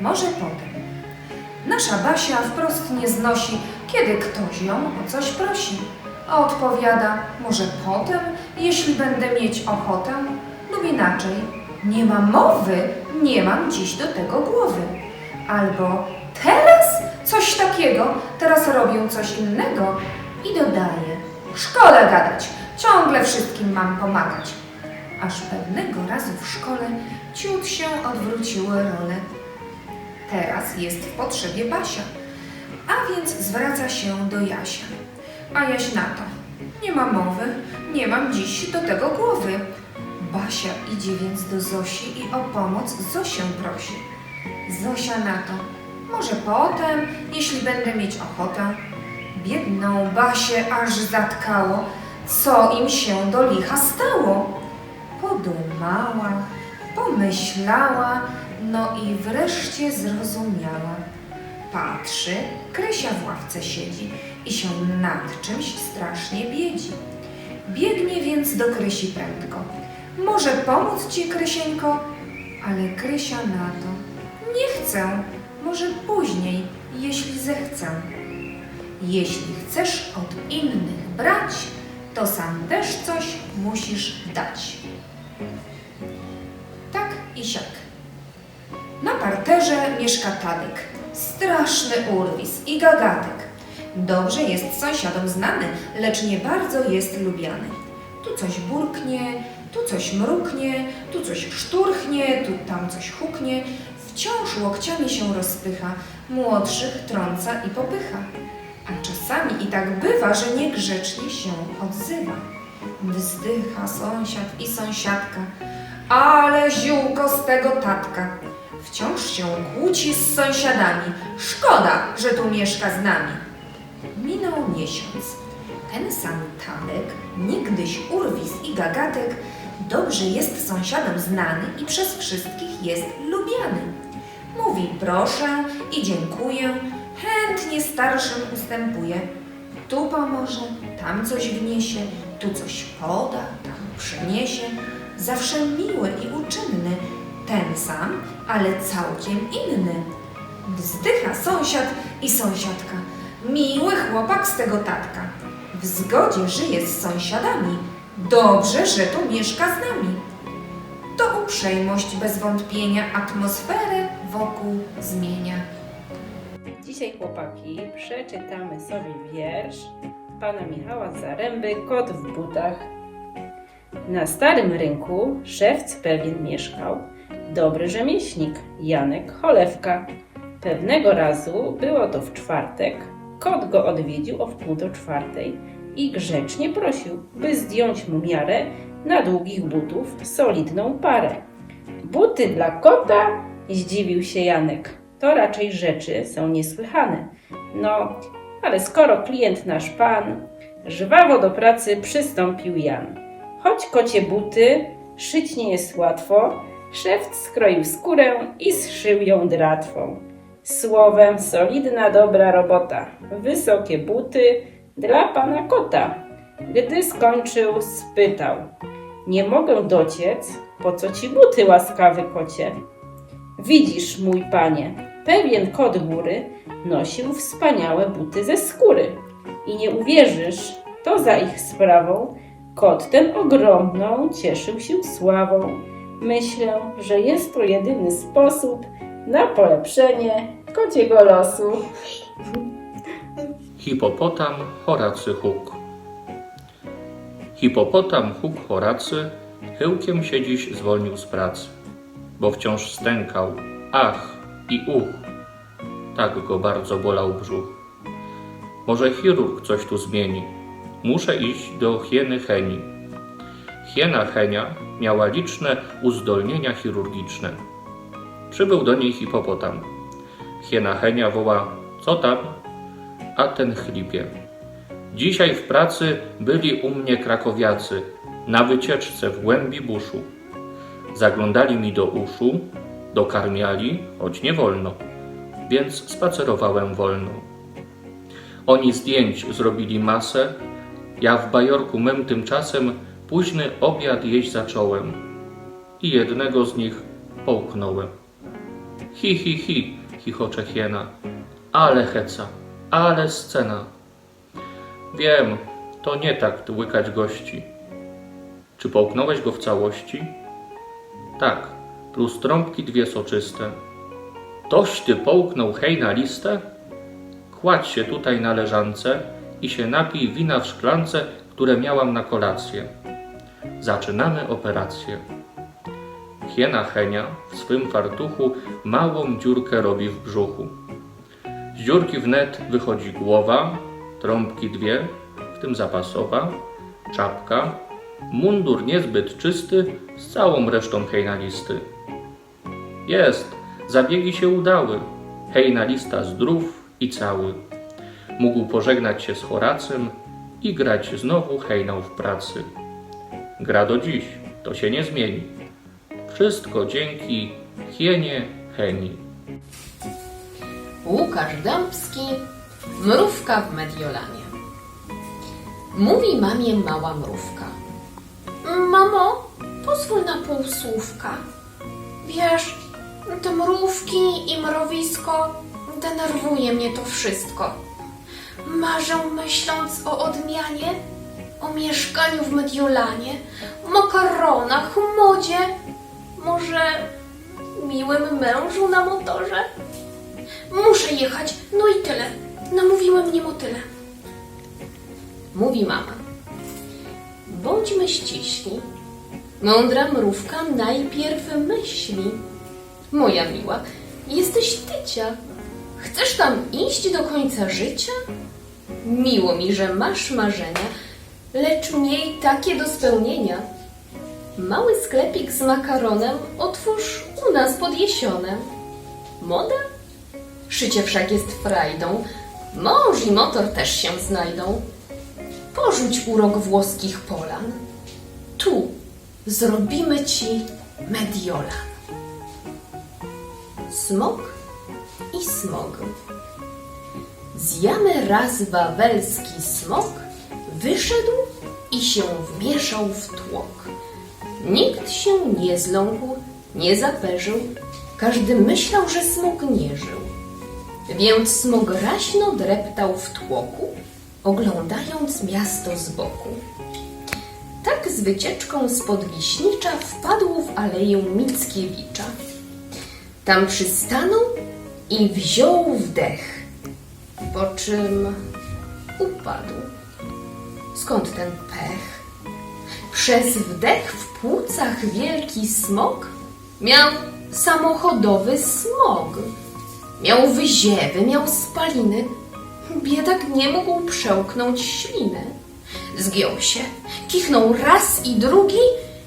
Może potem. Nasza Basia wprost nie znosi, kiedy ktoś ją o coś prosi. A odpowiada, może potem, jeśli będę mieć ochotę, lub inaczej, nie ma mowy, nie mam dziś do tego głowy. Albo teraz coś takiego, teraz robię coś innego i dodaje, szkoda gadać, ciągle wszystkim mam pomagać. Aż pewnego razu w szkole ciut się odwróciły role. Teraz jest w potrzebie Basia, a więc zwraca się do Jasia. A Jaś na to. Nie ma mowy, nie mam dziś do tego głowy. Basia idzie więc do Zosi i o pomoc Zosię prosi. Zosia na to. Może potem, jeśli będę mieć ochotę. Biedną Basię aż zatkało, co im się do licha stało. Podumała, pomyślała, no i wreszcie zrozumiała. Patrzy, Krysia w ławce siedzi i się nad czymś strasznie biedzi. Biegnie więc do Krysi prędko. Może pomóc ci, Krysieńko? Ale Krysia na to. Nie chcę, może później, jeśli zechcę. Jeśli chcesz od innych brać, to sam też coś musisz dać. Tak i siak. Na parterze mieszka Tadek. Straszny urwis i gagatek. Dobrze jest sąsiadom znany, lecz nie bardzo jest lubiany. Tu coś burknie, tu coś mruknie, tu coś szturchnie, tu tam coś huknie. Wciąż łokciami się rozpycha, młodszych trąca i popycha. Czasami i tak bywa, że niegrzecznie się odzywa. Wzdycha sąsiad i sąsiadka, ale ziółko z tego tatka. Wciąż się kłóci z sąsiadami. Szkoda, że tu mieszka z nami. Minął miesiąc. Ten sam Tadek, niegdyś urwis i gagatek, dobrze jest sąsiadom znany i przez wszystkich jest lubiany. Mówi proszę i dziękuję, chętnie starszym ustępuje. Tu pomoże, tam coś wniesie, tu coś poda, tam przyniesie. Zawsze miły i uczynny, ten sam, ale całkiem inny. Wzdycha sąsiad i sąsiadka. Miły chłopak z tego tatka. W zgodzie żyje z sąsiadami. Dobrze, że tu mieszka z nami. To uprzejmość bez wątpienia atmosferę wokół zmienia. Dzisiaj chłopaki przeczytamy sobie wiersz pana Michała Zaręby Kot w butach. Na starym rynku szewc pewien mieszkał, dobry rzemieślnik Janek Cholewka. Pewnego razu, było to w czwartek, kot go odwiedził o wpół do czwartej i grzecznie prosił, by zdjąć mu miarę na długich butów solidną parę. Buty dla kota? Zdziwił się Janek. To raczej rzeczy są niesłychane. No, ale skoro klient nasz pan, żwawo do pracy przystąpił Jan. Choć kocie buty, szyć nie jest łatwo, szewc skroił skórę i zszył ją dratwą. Słowem, solidna, dobra robota. Wysokie buty dla pana kota. Gdy skończył, spytał. Nie mogę dociec, po co ci buty, łaskawy kocie? Widzisz, mój panie, pewien kot góry nosił wspaniałe buty ze skóry. I nie uwierzysz, to za ich sprawą kot ten ogromną cieszył się sławą. Myślę, że jest to jedyny sposób na polepszenie kociego losu. Hipopotam Horacy Huk Hipopotam Huk Horacy chyłkiem się dziś zwolnił z pracy, bo wciąż stękał, ach i uch, tak go bardzo bolał brzuch. Może chirurg coś tu zmieni, muszę iść do hieny Heni. Hiena Henia miała liczne uzdolnienia chirurgiczne. Przybył do niej hipopotam. Hiena Henia woła, co tam? a ten chlipie. Dzisiaj w pracy byli u mnie krakowiacy, na wycieczce w głębi buszu. Zaglądali mi do uszu, dokarmiali, choć nie wolno, więc spacerowałem wolno. Oni zdjęć zrobili masę, ja w bajorku mym tymczasem późny obiad jeść zacząłem i jednego z nich połknąłem. Hi, hi, hi, chichocze hiena. Ale heca, ale scena. Wiem, to nie tak łykać gości. Czy połknąłeś go w całości? Tak, plus trąbki dwie soczyste. Toś ty połknął hej na listę? Kładź się tutaj na leżance i się napij wina w szklance, które miałam na kolację. Zaczynamy operację. Hiena Henia w swym fartuchu małą dziurkę robi w brzuchu. Z dziurki wnet wychodzi głowa, trąbki dwie, w tym zapasowa, czapka, mundur niezbyt czysty z całą resztą hejnalisty. Jest, zabiegi się udały, hejnalista zdrów i cały. Mógł pożegnać się z Horacym i grać znowu hejnał w pracy. Gra do dziś, to się nie zmieni. Wszystko dzięki hienie Heni. Łukasz Dębski, Mrówka w Mediolanie. Mówi mamie mała mrówka. Mamo, pozwól na pół słówka. Wiesz, te mrówki i mrowisko, denerwuje mnie to wszystko. Marzę myśląc o odmianie, o mieszkaniu w Mediolanie, makaronach, modzie, może miłym mężu na motorze? Muszę jechać, no i tyle. Namówiły mnie motyle. Mówi mama. Bądźmy ściśli. Mądra mrówka najpierw myśli. Moja miła, jesteś tycia. Chcesz tam iść do końca życia? Miło mi, że masz marzenia, lecz miej takie do spełnienia. Mały sklepik z makaronem otwórz u nas pod jesionem. Moda? Szycie wszak jest frajdą, mąż i motor też się znajdą. Porzuć urok włoskich polan. Tu zrobimy ci mediolan. Smok i smog. Z jamy raz wawelski smok wyszedł i się wmieszał w tłok. Nikt się nie zląkł, nie zaperzył, każdy myślał, że smok nie żył. Więc smog raźno dreptał w tłoku, oglądając miasto z boku. Tak z wycieczką spod Wiśnicza wpadł w aleję Mickiewicza. Tam przystanął i wziął wdech, po czym upadł. Skąd ten pech? Przez wdech w płucach wielki smok miał samochodowy smog. Miał wyziewy, miał spaliny. Biedak nie mógł przełknąć śliny. Zgiął się, kichnął raz i drugi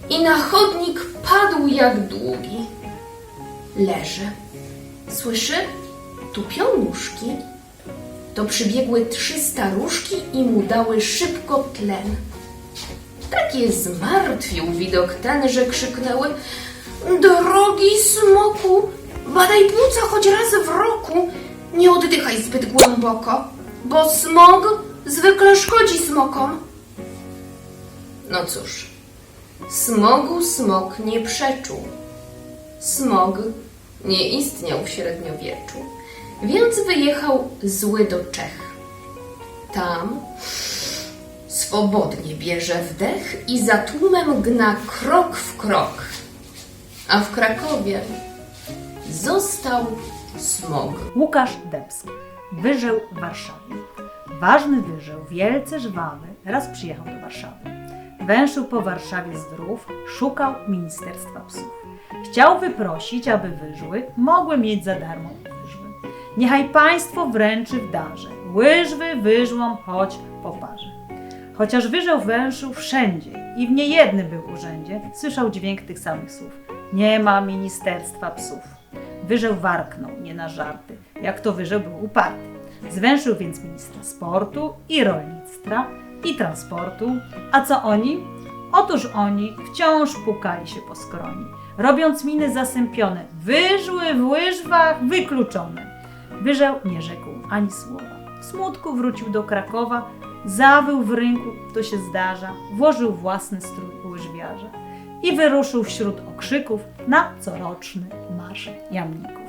i na chodnik padł jak długi. Leży. Słyszy? Tupią nóżki. To przybiegły trzy staruszki i mu dały szybko tlen. Tak je zmartwił widok ten, że krzyknęły Drogi smoku, badaj płuca choć raz w roku, nie oddychaj zbyt głęboko, bo smog zwykle szkodzi smokom. No cóż, smogu smok nie przeczuł. Smog nie istniał w średniowieczu, więc wyjechał zły do Czech. Tam swobodnie bierze wdech i za tłumem gna krok w krok. A w Krakowie został smog. Łukasz Dębski. Wyżył w Warszawie. Ważny wyżył, wielce żwawy, raz przyjechał do Warszawy. Węszył po Warszawie zdrów, szukał Ministerstwa Psów. Chciał wyprosić, aby wyżły mogły mieć za darmo wyżły. Niechaj państwo wręczy w darze łyżwy wyżłom choć po parze. Chociaż wyżeł węszył wszędzie i w niejednym był urzędzie, słyszał dźwięk tych samych słów. Nie ma Ministerstwa Psów. Wyżeł warknął, nie na żarty, jak to wyżeł był uparty. Zwęszył więc ministra sportu i rolnictwa i transportu. A co oni? Otóż oni wciąż pukali się po skroni, robiąc miny zasępione, wyżły w łyżwach wykluczone. Wyżeł nie rzekł ani słowa. W smutku wrócił do Krakowa, zawył w rynku, to się zdarza, włożył własny strój łyżwiarza i wyruszył wśród okrzyków na coroczny marsz jamników.